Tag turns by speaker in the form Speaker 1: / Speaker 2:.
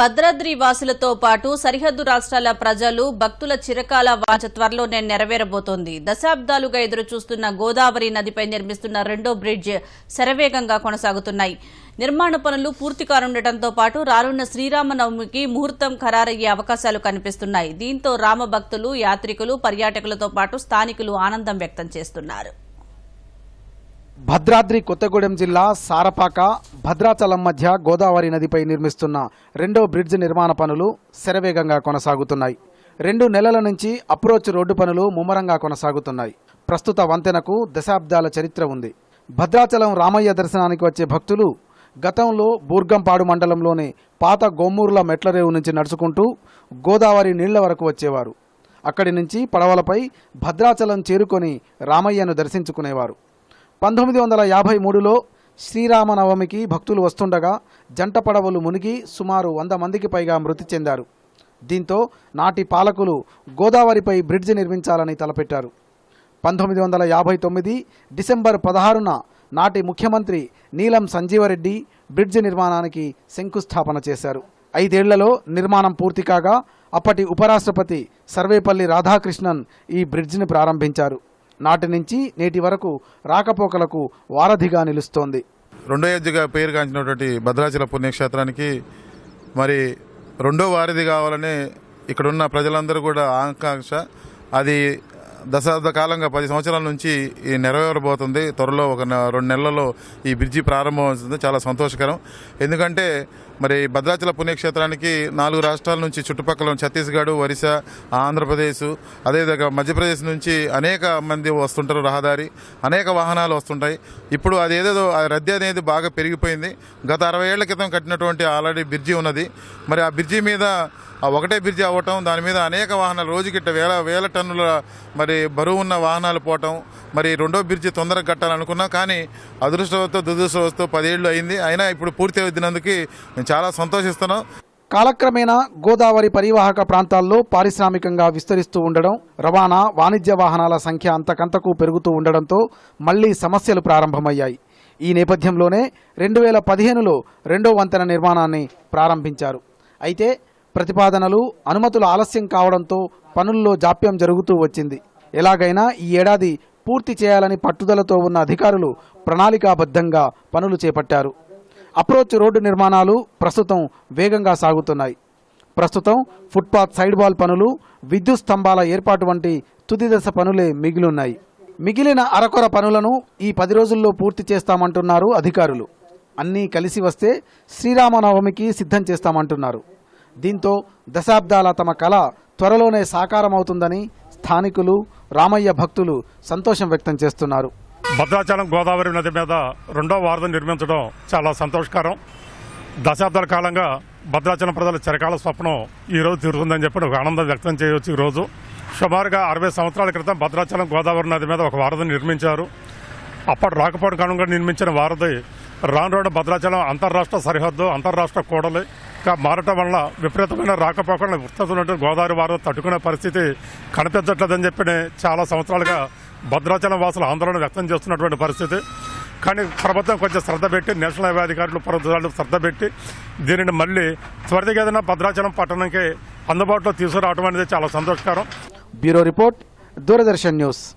Speaker 1: భద్రాద్రి వాసులతో పాటు సరిహద్దు రాష్ట్రాల ప్రజలు భక్తుల చిరకాల వాంఛ త్వరలోనే నెరవేరబోతోంది. దశాబ్దాలుగా ఎదురు చూస్తున్న గోదావరి నదిపై నిర్మిస్తున్న రెండో బ్రిడ్జ్ శరవేగంగా కొనసాగుతున్నాయి. నిర్మాణ పనులు పూర్తి కానుండటంతో పాటు రానున్న శ్రీరామనవమికి ముహూర్తం ఖరారయ్యే అవకాశాలు కనిపిస్తున్నాయి. దీంతో రామ భక్తులు యాత్రికులు పర్యాటకులతో పాటు స్థానికులు ఆనందం వ్యక్తం చేస్తున్నారు.
Speaker 2: భద్రాద్రి కొత్తగూడెం జిల్లా సారపాక భద్రాచలం మధ్య గోదావరి నదిపై నిర్మిస్తున్న రెండో బ్రిడ్జ్ నిర్మాణ పనులు శరవేగంగా కొనసాగుతున్నాయి. రెండు నెలల నుంచి అప్రోచ్ రోడ్డు పనులు ముమ్మరంగా కొనసాగుతున్నాయి. ప్రస్తుత వంతెనకు దశాబ్దాల చరిత్ర ఉంది. భద్రాచలం రామయ్య దర్శనానికి వచ్చే భక్తులు గతంలో బూర్గంపాడు మండలంలోని పాత గోమ్మూర్ల మెట్లరేవు నుంచి నడుచుకుంటూ గోదావరి నీళ్ళ వరకు వచ్చేవారు. అక్కడి నుంచి పడవలపై భద్రాచలం చేరుకొని రామయ్యను దర్శించుకునేవారు. పంతొమ్మిది వందల యాభై మూడులో శ్రీరామనవమికి భక్తులు వస్తుండగా జంట పడవలు మునిగి సుమారు వంద మందికి పైగా మృతి చెందారు. దీంతో నాటి పాలకులు గోదావరిపై బ్రిడ్జ్ నిర్మించాలని తలపెట్టారు. పంతొమ్మిది వందల యాభై తొమ్మిది డిసెంబర్ పదహారున నాటి ముఖ్యమంత్రి నీలం సంజీవరెడ్డి బ్రిడ్జ్ నిర్మాణానికి శంకుస్థాపన చేశారు. ఐదేళ్ళలో నిర్మాణం పూర్తి కాగా అప్పటి ఉపరాష్ట్రపతి సర్వేపల్లి రాధాకృష్ణన్ ఈ బ్రిడ్జిని ప్రారంభించారు. నాటి నుంచి నేటి వరకు రాకపోకలకు వారధిగా నిలుస్తోంది.
Speaker 3: రెండో ఎద్దుగా పేరుగాంచినటువంటి భద్రాచల పుణ్యక్షేత్రానికి మరి రెండో వారధి కావాలని ఇక్కడున్న ప్రజలందరూ కూడా ఆకాంక్ష. అది దశాబ్ద కాలంగా పది సంవత్సరాల నుంచి ఈ నెరవేరబోతుంది. త్వరలో ఒక రెండు నెలల్లో ఈ బ్రిడ్జి ప్రారంభం అవుతుంది. చాలా సంతోషకరం. ఎందుకంటే మరి భద్రాచల పుణ్యక్షేత్రానికి నాలుగు రాష్ట్రాల నుంచి చుట్టుపక్కల ఛత్తీస్గఢ్ ఒరిస్సా ఆంధ్రప్రదేశ్ అదేవిధంగా మధ్యప్రదేశ్ నుంచి అనేక మంది వస్తుంటారు రహదారి. అనేక వాహనాలు వస్తుంటాయి. ఇప్పుడు అదేదో ఏదేదో రద్దీ అనేది బాగా పెరిగిపోయింది. గత అరవై ఏళ్ళ క్రితం కట్టినటువంటి ఆల్రెడీ బ్రిడ్జి ఉన్నది. మరి ఆ బ్రిడ్జి మీద ఆ ఒకటే బ్రిడ్జ్ అవ్వటం దాని మీద అనేక వాహనాలు రోజుకిట్ట వేల వేల టన్నుల మరి బరువు ఉన్న వాహనాలు పోవటం మరి రెండో బ్రిడ్జి తొందరగా కట్టాలనుకున్నాం కానీ అదృష్టవతో దురదృష్టవతో పదేళ్ళు అయింది. అయినా ఇప్పుడు పూర్తి అవుతున్నందుకు మేము చాలా సంతోషిస్తున్నాం
Speaker 2: కాలక్రమేణా గోదావరి పరివాహక ప్రాంతాల్లో పారిశ్రామికంగా విస్తరిస్తూ ఉండడం రవాణా వాణిజ్య వాహనాల సంఖ్య అంతకంతకు పెరుగుతూ ఉండడంతో మళ్ళీ సమస్యలు ప్రారంభమయ్యాయి. ఈ నేపథ్యంలోనే రెండు వేల పదిహేనులో రెండో వంతెన నిర్మాణాన్ని ప్రారంభించారు. అయితే ప్రతిపాదనలు అనుమతులు ఆలస్యం కావడంతో పనుల్లో జాప్యం జరుగుతూ వచ్చింది. ఎలాగైనా ఈ ఏడాది పూర్తి చేయాలని పట్టుదలతో ఉన్న అధికారులు ప్రణాళికాబద్ధంగా పనులు చేపట్టారు. అప్రోచ్ రోడ్డు నిర్మాణాలు ప్రస్తుతం వేగంగా సాగుతున్నాయి. ప్రస్తుతం ఫుట్పాత్ సైడ్ వాల్ పనులు విద్యుత్ స్తంభాల ఏర్పాటు వంటి తుది దశ పనులే మిగిలిన్నాయి. మిగిలిన అరకొర పనులను ఈ పది రోజుల్లో పూర్తి చేస్తామంటున్నారు అధికారులు. అన్నీ కలిసి వస్తే శ్రీరామనవమికి సిద్ధం చేస్తామంటున్నారు. దీంతో దశాబ్దాల తమ కళ త్వరలోనే సాకారమవుతుందని స్థానికులు రామయ్య భక్తులు సంతోషం వ్యక్తం చేస్తున్నారు.
Speaker 4: భద్రాచలం గోదావరి నది మీద రెండో వారధి నిర్మించడం చాలా సంతోషకరం. దశాబ్దాల కాలంగా భద్రాచలం ప్రజల చిరకాల స్వప్నం ఈరోజు తీరుతుందని చెప్పి ఒక ఆనందం వ్యక్తం చేయవచ్చు ఈ రోజు. సుమారుగా అరవై సంవత్సరాల క్రితం భద్రాచలం గోదావరి నది మీద ఒక వారధి నిర్మించారు. అప్పటి రాకపోవడం కారణంగా నిర్మించిన వారధి రాను భద్రాచలం అంతర్రాష్ట్ర సరిహద్దు అంతర్రాష్ట్ర కూడలి మారటం వల్ల విపరీతమైన రాకపోకలను గుర్తున్నట్టు గోదావరి వారు తట్టుకునే పరిస్థితి కనిపించట్లేదని చెప్పి చాలా సంవత్సరాలుగా భద్రాచలం వాసులు ఆందోళన వ్యక్తం చేస్తున్నటువంటి పరిస్థితి. కానీ ప్రభుత్వం కొంచెం శ్రద్ధ పెట్టి నేషనల్ హైవే అధికారులు ప్రభుత్వాలు శ్రద్ధ పెట్టి దీనిని మళ్ళీ త్వరితగతిన భద్రాచలం పట్టణంకి అందుబాటులో తీసుకురావడం అనేది చాలా సంతోషకరం.
Speaker 2: Bureau report Doordarshan news.